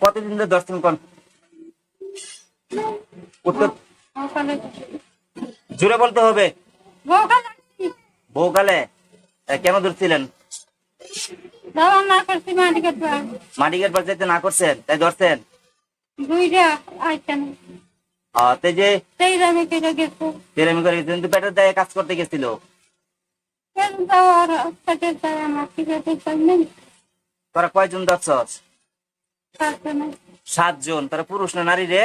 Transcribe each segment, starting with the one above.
কতদিন ধরে দর্শন করেন? উত্তর জুড়ে বলতে হবে। বউকালে কেন ধরছিলেন? মাটিকের পাশে যেতে না করছেন তাই ধরছেন? করে পেটের দায়ে কাজ করতে গেছিল। তোরা কয়জন না সাতজন। তোরা পুরুষ না নারী রে?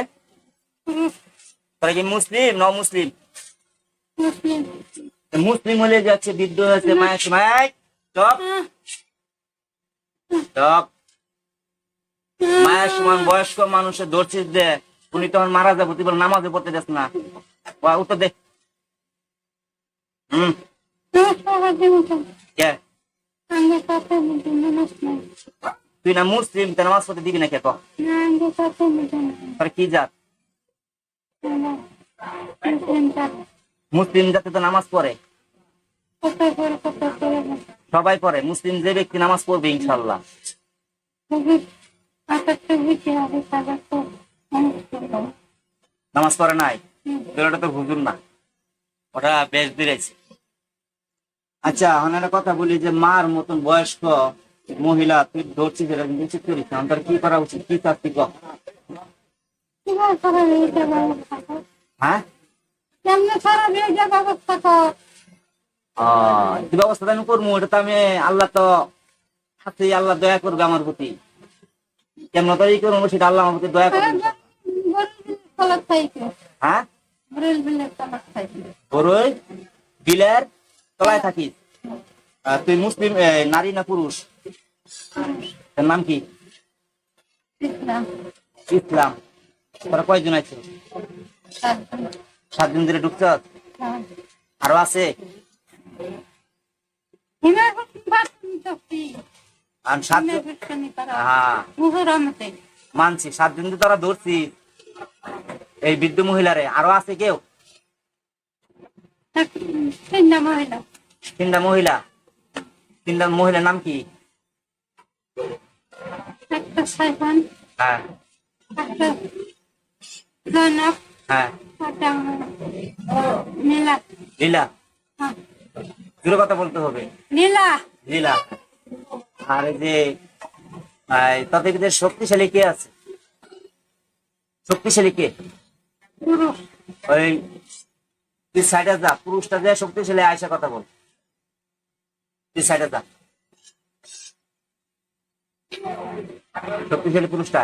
তোরা কি মুসলিম? ন মুসলিম? মুসলিম হলে যাচ্ছে বৃদ্ধ হয়েছে মায়ের সময় চপ আহ, চপ মায়ের সমান বয়স্ক মানুষের ধরছিস দে। উনি তখন মারা যাব তুই বল নামাজে পড়তে যাস না। উত্তর দে। হম। কে? তুই না মুসলিম তা নামাজ পড়তে দিবি না কে কহ না আঙ্গে সাথে মুজন তোর কি জাত? মুসলিম জাতি। তো নামাজ পড়ে। সবাই পড়ে মুসলিম যে ব্যক্তি নামাজ পড়বে ইনশাল্লাহ নামাজ পড়ে নাই? ওটা তো হুজুর না। ওটা বেশ দিয়েছে। আচ্ছা এখন একটা কথা বলি যে মার মতন বয়স্ক মহিলা তুই ধরছিস এটা কিন্তু উচিত করিস না তোর কি করা উচিত? কি শাস্তি কর? হ্যাঁ? কেমনে সারা বিয়েটা ব্যবস্থা কি আমি করব? এটা তো আমি আল্লাহ তো আছে আল্লাহ দয়া করবে আমার প্রতি। কেমন করে ই করব সেটা আল্লাহ আমার প্রতি দয়া করবে। হ্যাঁ? বিলের তলায় থাকিস। তুই মুসলিম নারী না পুরুষ? তোর নাম কি? ইসলাম। ইসলাম। তোরা কয়জন আছে? সাতজন। সাত দিন ধরে ঢুকছ? আরও আছে? চক্তি আর হ্যাঁ মুহরমতে মানছি সাত দিন তোরা ধরছি। এই বৃদ্ধ মহিলারে আরও আছে কেউ? তিনটা মহিলা। তিনটা মহিলা। তিনটা মহিলার নাম কি? সাইফান হ্যাঁ। জয়নব হ্যাঁ। নীলা। লীলা হ্যাঁ, দূরে কথা বলতে হবে। নীলা। লীলা আর এই যে তাদের ভিতরে শক্তিশালী কে আছে? শক্তিশালী কে? পুরুষ। ওই তুই সাইডে যা পুরুষটা যে শক্তিশালী আয়সা কথা বল। তুই সাইডে যা। শক্তিশালী পুরুষটা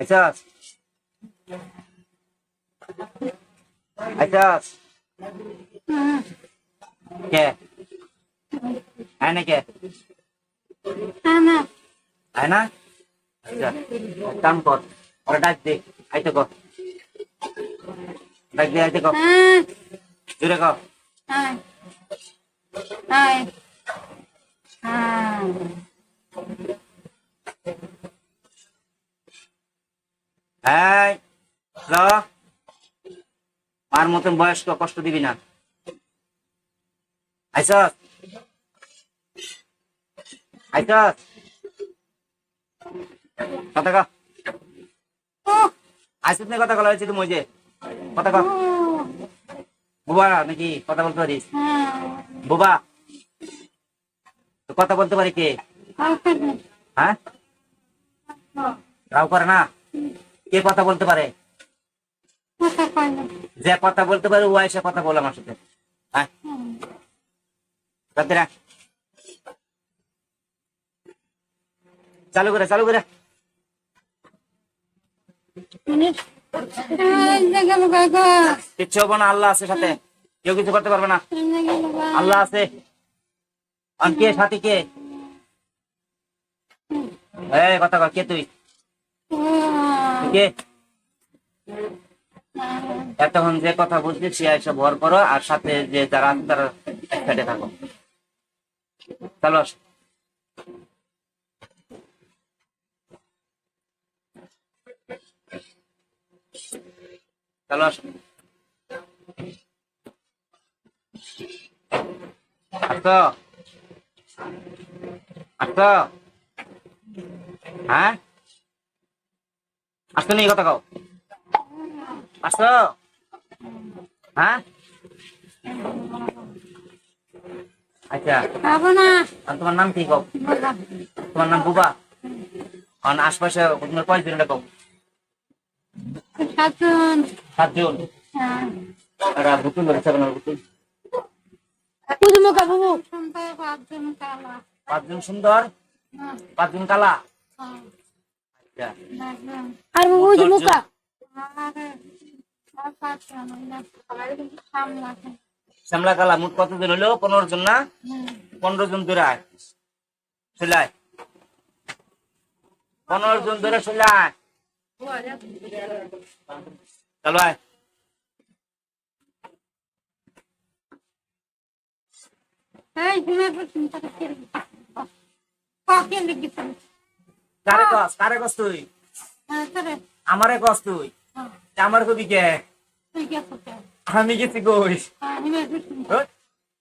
আইসাস। হ্যাঁ, কে? আয় না কে? হ্যাঁ না আয় না আচ্ছা কাম কর। ওরা ডাক দে আইতে কর। ডাক দে আইতে কর। হ্যাঁ। জুড়ে কর। হ্যাঁ। হ্যাঁ হ্যাঁ এই ল আর মতন বয়স্ক কষ্ট দিবি না। কথা কা। আইসস না কথা বলা হয়েছে তুমি ওই যে কথা কা। বুবা নাকি কথা বলতে পারিস? হ্যাঁ। বুবা। কথা বলতে পারি কে? হ্যাঁ? না? কে কথা বলতে পারে? যে কথা বলতে পারে, ও এসে কথা বলে আমার সাথে। হ্যাঁ? চালু করে চালু করে। কিচ্ছু হব না, আল্লাহ আছে সাথে। কেউ কিছু করতে পারবে না। আল্লাহ আছে। আর কে, সাথী কে? কথা কর কে তুই? কে? এতক্ষণ যে কথা বলছি সে এসে ভর করো, আর সাথে যে যারা তারা এক সাইডে থাকো। চালো হ্যাঁ? আসতো নি কথা কও। হ্যাঁ? আচ্ছা। তোমার নাম কি তোমার নাম বুবা? আশপাশে তোমার কয়জন এটা সাতজন। সাতজন। হ্যাঁ। এরা বুতুল ধরেছে আপনার বুবু পাঁচজন কালা পাঁচজন সুন্দর? পাঁচজন কালা? আর শ্যামলা কালা মোট কতজন হলো? পনেরো জন না? পনেরো জন ধরে আয়। সেলাই পনেরো জন ধরে সেলাই চলো আয় চিন্তা করতে কাকে লিখেছেন কারে কস কারে কস তুই হ্যাঁ সরে আমারে কস তুই? আমার কবি কে? আমি গেছি কই? হ্যাঁ হিমে বুঝুন হট,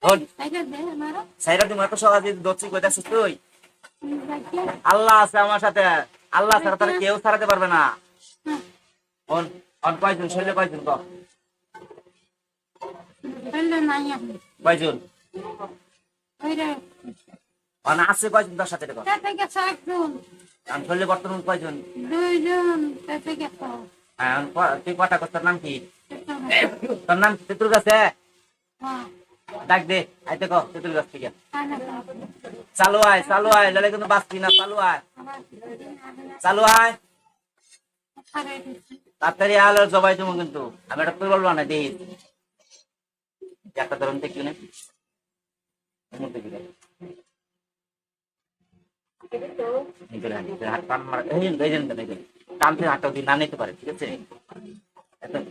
হট। তাইকে দে আমারও সাইরা তুমি এত সহজে দচ্ছি কইতাছিস তুই? আল্লাহ আছে আমার সাথে। আল্লাহ ছাড়া তারা কেউ ছাড়াতে পারবে না। হ্যাঁ। অন অন কয়জন? শৈলে কয়জন কয়জন? অন আছে কয়জন? তাতে গেছো একজন। আমি শৈলে বর্তমান কয়জন? দুইজন হ্যাঁ, তুই কটা কর তোর নাম কি? তোর নাম তেতুল গাছে? হ্যাঁ। ডাক দে আইতে ক তেতুল গাছ থেকে। কানে চালু আয় চালু আয় লালে কিন্তু বাঁচবি না চালু আয়। চালু আয়। তাড়াতাড়ি আলো জবাই দেবো কিন্তু। আমি এটা তুই বলব না দেই। একটা ধরুন দেখি না। টানতে হাতটা যদি না নিতে পারে ঠিক আছে একদম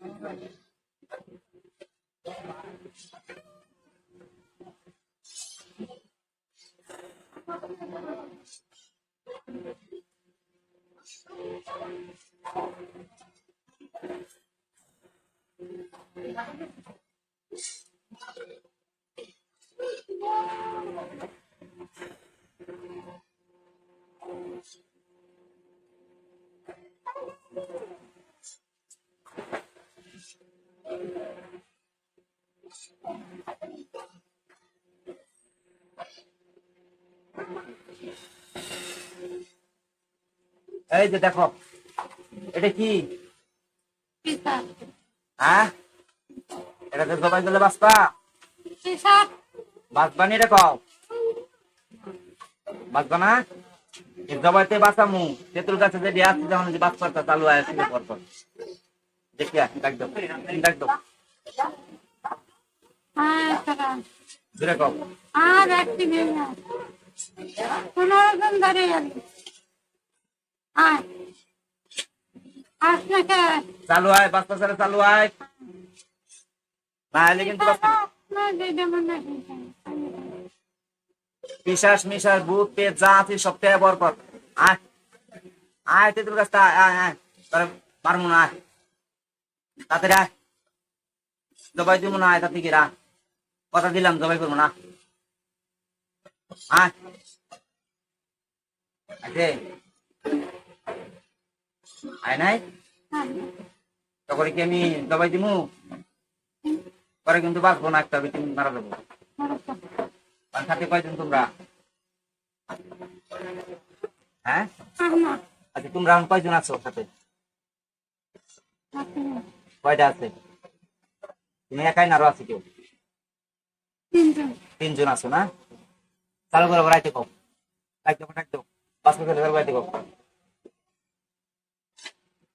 দেন দাদা এই যে দেখো এটা কি? হ্যাঁ? এটাতে জবাই দিলে বাঁচবা? পিসা বাঁচবা নি রে কও? বাঁচবা না? জবাইতে বাঁচামু। তেতুল গাছে যে দিয়ে আসছে যখন যে চালু হয় আসলে পর পর দেখিয়া ডাক দাও। ডাক দাও। হ্যাঁ দূরে কও। আর একটি যাবে আয় আপনাকে চালু হয় বাঁচতে চালে চালু হয়। না হলে কিন্তু পিসাস মিসাস বুট পেট, যা আছে সব পেয়ে বর কর আয় আয়, তেতুল গাছটা, আয় আয় আয়। তোর পারব না, আয়। তাড়াতাড়ি আয়। জবাই দিব না, আয় তাতে কি কথা দিলাম, জবাই করব না। আয়। আছে আয় নাই? তখন কি আমি জবাই দিমু? পরে কিন্তু বাঁচবো না, একটা বিটিং মারা সাথে কয়জন তোমরা? হ্যাঁ? আচ্ছা তোমরা এখন কয়জন আছো সাথে? কয়টা আছে? তুমি একাই না আছে কেউ? তিনজন আছো না? চালু করে রাইতে দেবো ডাক দেবো পাঁচ মিনিট রাইতে কও।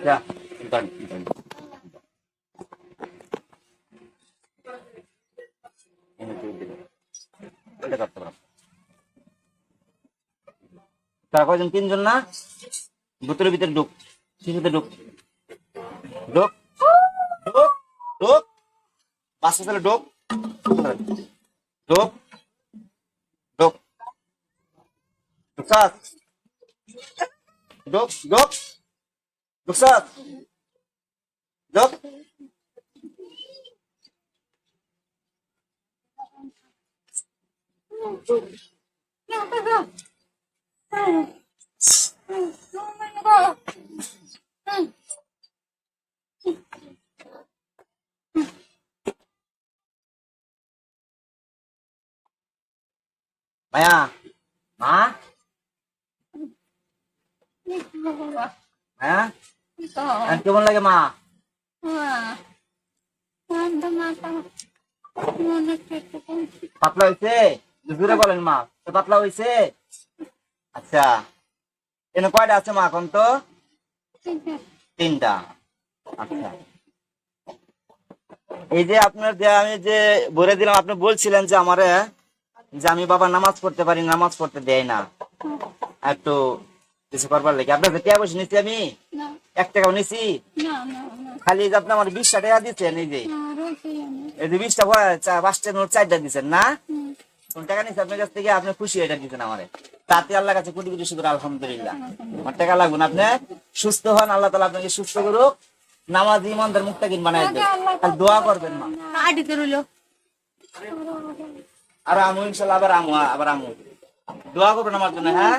আচ্ছা done, done. তারা কয়জন তিনজন না বোতলের ভিতরে ঢুক শিশুতে ঢুক ঢুক ঢুক ঢুক বাসা চলে ঢুক ঢুক ঢুক ঢুকসাস ঢুক ঢুক ঢুকসাস ঢুক মায়া মা হ্যাঁ? কেমন লাগে মা? পাতলা হয়েছে জুড়ে বলেন মা তো পাতলা হয়েছে আচ্ছা। এনে কয়টা আছে মা এখন তো? তিনটা। আচ্ছা। এই যে আপনার যে আমি যে বলে দিলাম আপনি বলছিলেন যে আমারে যে আমি বাবা নামাজ পড়তে পারি নামাজ পড়তে দেয় না। একটু কিছু করবার লাগে? আপনার নিচ্ছি আমি। এক টাকাও নিছি। খালি যে আপনি আমার বিশটা টাকা দিচ্ছেন এই যে। এই যে বিশটা পাঁচটা নোট চারটা দিচ্ছেন না? কোন টাকা নিচ্ছে আপনার কাছ থেকে? আপনি খুশি এটা দিচ্ছেন আমারে। তাতে আল্লাহ কাছে কোটি কোটি শুধু আলহামদুলিল্লাহ। আমার টাকা লাগবে না আপনি সুস্থ হন আল্লাহ তালা আপনাকে সুস্থ করুক। নামাজ ইমানদার মুক্তা কিন বানাই দেবে আর দোয়া করবেন মা। আডিতে রইল। আর আমু ইনশাল্লাহ আবার আমু আবার আমু। দোয়া করবেন আমার জন্য হ্যাঁ?